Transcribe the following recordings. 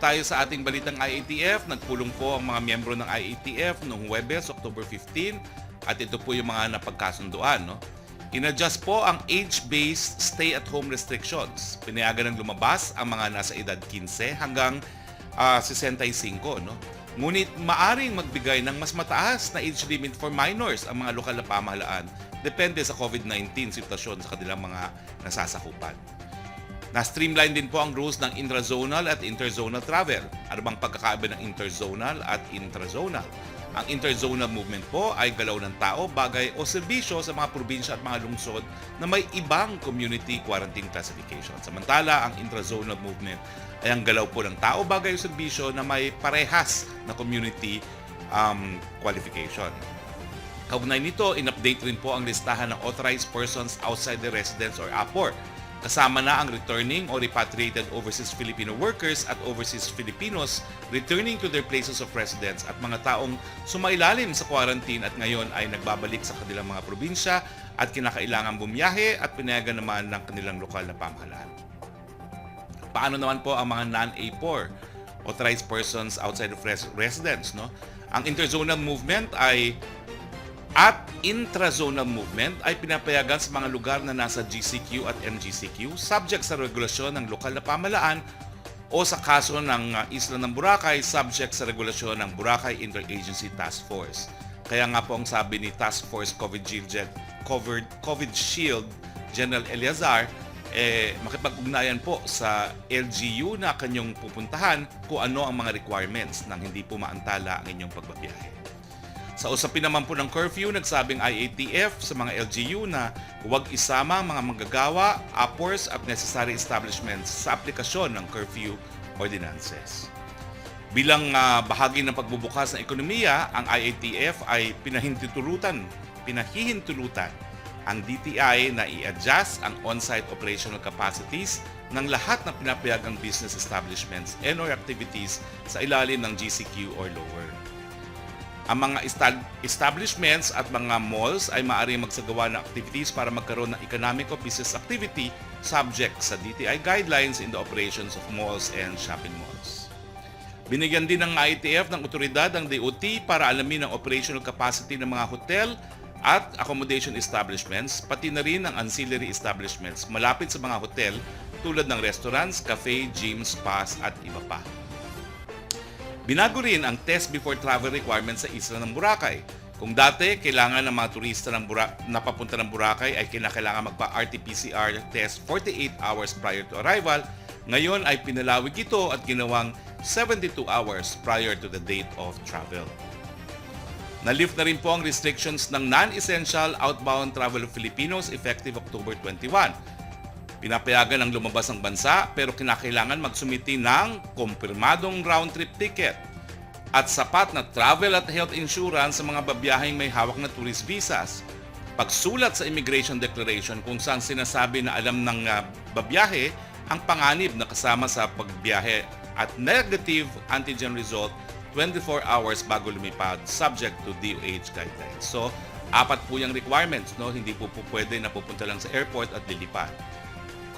tayo sa ating balitang IATF. Nagpulong po ang mga miyembro ng IATF noong Huwebes, October 15 at ito po yung mga napagkasunduan. No? In-adjust po ang age-based stay-at-home restrictions. Pinayagan ng lumabas ang mga nasa edad 15 hanggang ah, 65. No? Ngunit maaring magbigay ng mas mataas na age limit for minors ang mga lokal na pamahalaan depende sa COVID-19 sitwasyon sa kanilang mga nasasakupan. Na-streamline din po ang rules ng intrazonal at interzonal travel. Ano bang pagkakaiba ng interzonal at intrazonal? Ang interzonal movement po ay galaw ng tao, bagay o serbisyo sa mga probinsya at mga lungsod na may ibang community quarantine classification. Samantala, ang intrazonal movement ay ang galaw po ng tao, bagay o serbisyo na may parehas na community um, qualification. Kaugnay nito, in-update rin po ang listahan ng authorized persons outside the residence or APOR. Kasama na ang returning or repatriated overseas Filipino workers at overseas Filipinos returning to their places of residence at mga taong sumailalim sa quarantine at ngayon ay nagbabalik sa kanilang mga probinsya at kinakailangan bumiyahe at pinayagan naman ng kanilang lokal na pamahalaan. Paano naman po ang mga non-A4 authorized persons outside of res- residence no? Ang interzonal movement ay at intrazonal movement ay pinapayagan sa mga lugar na nasa GCQ at MGCQ subject sa regulasyon ng lokal na pamalaan o sa kaso ng uh, Isla ng Boracay subject sa regulasyon ng Boracay Interagency Task Force. Kaya nga po ang sabi ni Task Force COVID Shield, covered, COVID Shield General Eliazar, eh, makipag-ugnayan po sa LGU na kanyang pupuntahan kung ano ang mga requirements nang hindi po maantala ang inyong pagbabiyahe. Sa usapin naman po ng curfew, nagsabing IATF sa mga LGU na huwag isama mga manggagawa, appors at necessary establishments sa aplikasyon ng curfew ordinances. Bilang ah, bahagi ng pagbubukas ng ekonomiya, ang IATF ay pinahintulutan, pinahihintulutan ang DTI na i-adjust ang on-site operational capacities ng lahat ng pinapayagang business establishments and or activities sa ilalim ng GCQ or lower. Ang mga esta- establishments at mga malls ay maaaring magsagawa ng activities para magkaroon ng economic or business activity subject sa DTI guidelines in the operations of malls and shopping malls. Binigyan din ng ITF ng otoridad ang DOT para alamin ang operational capacity ng mga hotel at accommodation establishments, pati na rin ang ancillary establishments malapit sa mga hotel tulad ng restaurants, cafe, gyms, spas at iba pa. Binago rin ang test before travel requirements sa isla ng Boracay. Kung dati, kailangan ng mga turista ng Bura- na papunta ng Boracay ay kinakailangan magpa-RT-PCR test 48 hours prior to arrival, ngayon ay pinalawig ito at ginawang 72 hours prior to the date of travel. Na-lift na rin po ang restrictions ng non-essential outbound travel of Filipinos effective October 21. Pinapayagan ang lumabas ng bansa pero kinakailangan magsumiti ng kumpirmadong round-trip ticket at sapat na travel at health insurance sa mga babiyaheng may hawak na tourist visas. Pagsulat sa immigration declaration kung saan sinasabi na alam ng ah, babiyahe ang panganib na kasama sa pagbiyahe at negative antigen result 24 hours bago lumipad subject to DOH guidelines. So, apat po yung requirements, no? Hindi po po pwede na pupunta lang sa airport at lilipad.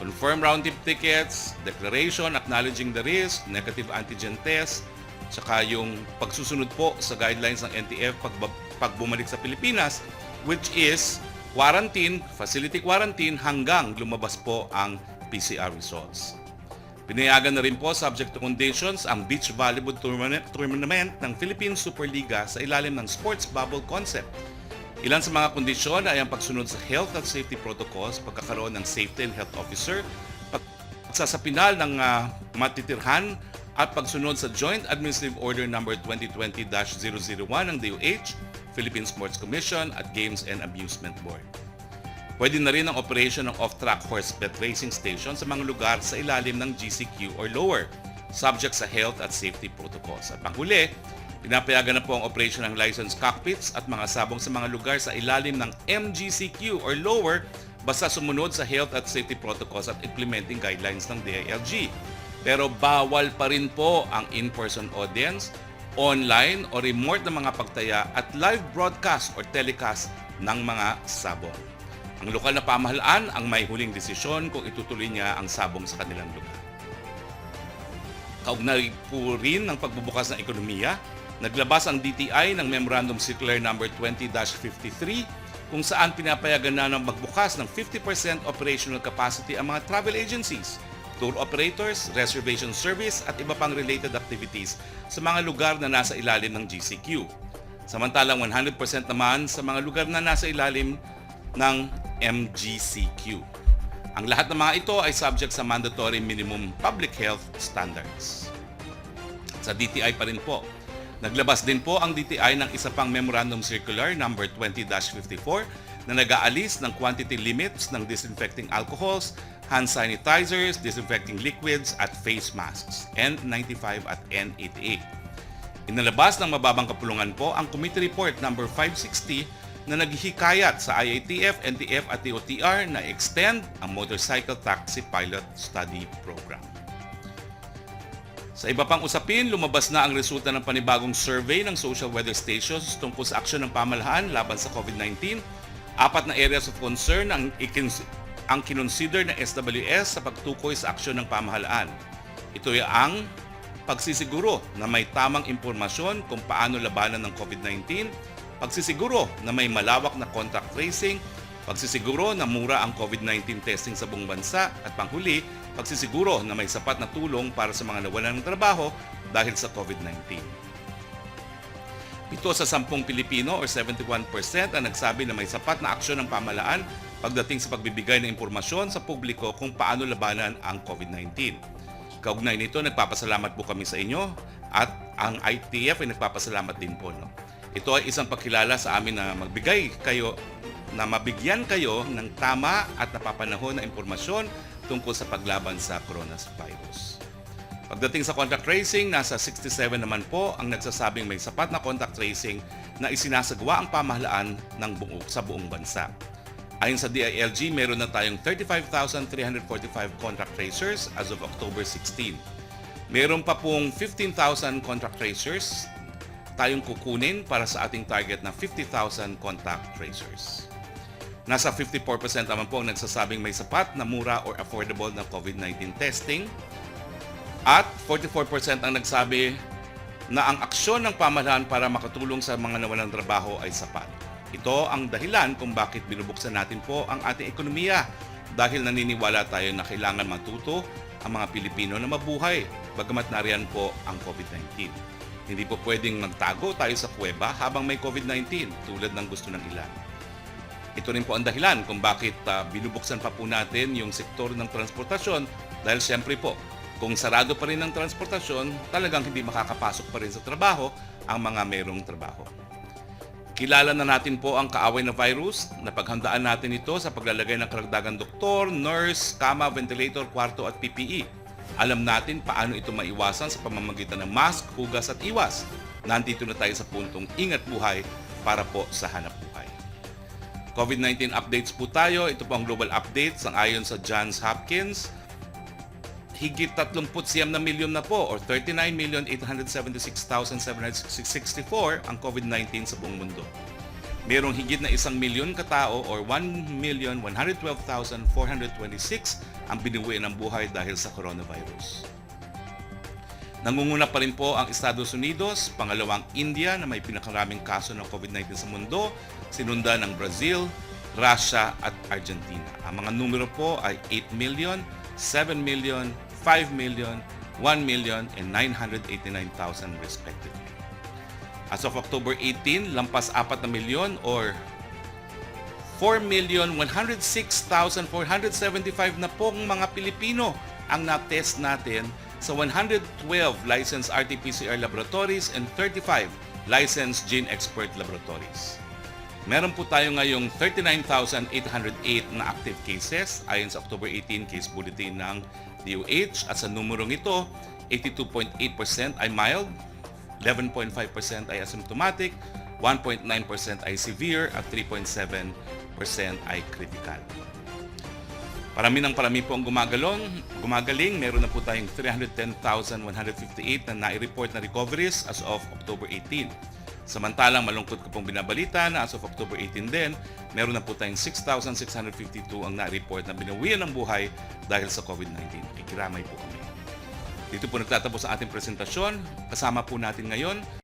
Confirm round-trip tickets, declaration acknowledging the risk, negative antigen test, saka yung pagsusunod po sa guidelines ng NTF pag, pag bumalik sa Pilipinas, which is quarantine, facility quarantine hanggang lumabas po ang PCR results. Pinayagan na rin po subject to conditions ang beach volleyball tournament, tournament ng Philippine Superliga sa ilalim ng sports bubble concept. Ilan sa mga kondisyon ay ang pagsunod sa health at safety protocols, pagkakaroon ng safety and health officer, pagsasapinal ng ah, matitirhan at pagsunod sa Joint Administrative Order No. 2020-001 ng DOH, Philippine Sports Commission at Games and Amusement Board. Pwede na rin ang operation ng off-track horse bet racing station sa mga lugar sa ilalim ng GCQ or lower, subject sa health at safety protocols. At panghuli, pinapayagan na po ang operation ng licensed cockpits at mga sabong sa mga lugar sa ilalim ng MGCQ or lower basta sumunod sa health at safety protocols at implementing guidelines ng DILG. Pero bawal pa rin po ang in-person audience, online o remote na mga pagtaya at live broadcast or telecast ng mga sabong. Ang lokal na pamahalaan ang may huling desisyon kung itutuloy niya ang sabong sa kanilang lugar. Kaugnay po rin ng pagbubukas ng ekonomiya, naglabas ang DTI ng Memorandum Circular Number 20-53 kung saan pinapayagan na ng magbukas ng 50% operational capacity ang mga travel agencies, tour operators, reservation service at iba pang related activities sa mga lugar na nasa ilalim ng GCQ. Samantalang 100% naman sa mga lugar na nasa ilalim ng MGCQ. Ang lahat ng mga ito ay subject sa mandatory minimum public health standards. Sa DTI pa rin po, naglabas din po ang DTI ng isa pang Memorandum Circular number 20-54 na nag-aalis ng quantity limits ng disinfecting alcohols, hand sanitizers, disinfecting liquids at face masks, N95 at N88. Inalabas ng mababang kapulungan po ang Committee Report number 560 na naghihikayat sa IATF, NTF at TOTR na extend ang Motorcycle Taxi Pilot Study Program. Sa iba pang usapin, lumabas na ang resulta ng panibagong survey ng social weather stations tungkol sa aksyon ng pamahalaan laban sa COVID-19. Apat na areas of concern ang, ikins- ang kinonsider ng SWS sa pagtukoy sa aksyon ng pamahalaan. Ito ay ang pagsisiguro na may tamang impormasyon kung paano labanan ng COVID-19, pagsisiguro na may malawak na contact tracing, pagsisiguro na mura ang COVID-19 testing sa buong bansa, at panghuli, pagsisiguro na may sapat na tulong para sa mga nawalan ng trabaho dahil sa COVID-19. Pito sa sampung Pilipino or 71% ang nagsabi na may sapat na aksyon ng pamalaan pagdating sa pagbibigay ng impormasyon sa publiko kung paano labanan ang COVID-19. Kaugnay nito, nagpapasalamat po kami sa inyo at ang ITF ay nagpapasalamat din po. No? Ito ay isang pagkilala sa amin na magbigay kayo na mabigyan kayo ng tama at napapanahon na impormasyon tungkol sa paglaban sa coronavirus. Pagdating sa contact tracing, nasa 67 naman po ang nagsasabing may sapat na contact tracing na isinasagawa ang pamahalaan ng buong, sa buong bansa. Ayon sa DILG, meron na tayong 35,345 contact tracers as of October 16. Meron pa pong 15,000 contact tracers tayong kukunin para sa ating target na 50,000 contact tracers. Nasa 54% naman po ang nagsasabing may sapat na mura or affordable na COVID-19 testing at 44% ang nagsabi na ang aksyon ng pamahalaan para makatulong sa mga nawalang trabaho ay sapat. Ito ang dahilan kung bakit binubuksan natin po ang ating ekonomiya dahil naniniwala tayo na kailangan matuto ang mga Pilipino na mabuhay bagamat nariyan po ang COVID-19. Hindi po pwedeng magtago tayo sa kuweba habang may COVID-19 tulad ng gusto ng ilan. Ito rin po ang dahilan kung bakit uh, binubuksan pa po natin yung sektor ng transportasyon dahil siyempre po, kung sarado pa rin ang transportasyon, talagang hindi makakapasok pa rin sa trabaho ang mga mayroong trabaho. Kilala na natin po ang kaaway na virus, napaghandaan natin ito sa paglalagay ng karagdagang doktor, nurse, kama, ventilator, kwarto at PPE. Alam natin paano ito maiwasan sa pamamagitan ng mask, hugas at iwas. Nandito na tayo sa puntong ingat buhay para po sa hanap buhay. COVID-19 updates po tayo. Ito po ang global updates ang ayon sa Johns Hopkins. Higit 39 na milyon na po or 39,876,764 ang COVID-19 sa buong mundo. Merong higit na isang milyon katao or 1,112,426 ang binuwi ng buhay dahil sa coronavirus. Nangunguna pa rin po ang Estados Unidos, pangalawang India na may pinakaraming kaso ng COVID-19 sa mundo, sinundan ng Brazil, Russia at Argentina. Ang mga numero po ay 8 million, 7 million, 5 million, 1 million, and 989,000 respectively. As of October 18, lampas 4 na milyon or 4,106,475 na pong mga Pilipino ang na-test natin sa 112 licensed RT-PCR laboratories and 35 licensed gene expert laboratories. Meron po tayo ngayong 39,808 na active cases ayon sa October 18 case bulletin ng DOH at sa numerong ito, 82.8% ay mild, 11.5% ay asymptomatic, 1.9% ay severe at 3.7% ay critical. Parami ng parami po ang gumagalong, gumagaling. Meron na po tayong 310,158 na nai-report na recoveries as of October 18. Samantalang malungkot ko pong binabalita na as of October 18 din, meron na po tayong 6,652 ang na-report na binawian ng buhay dahil sa COVID-19. Ikiramay po kami. Dito po nagtatapos ang ating presentasyon. Kasama po natin ngayon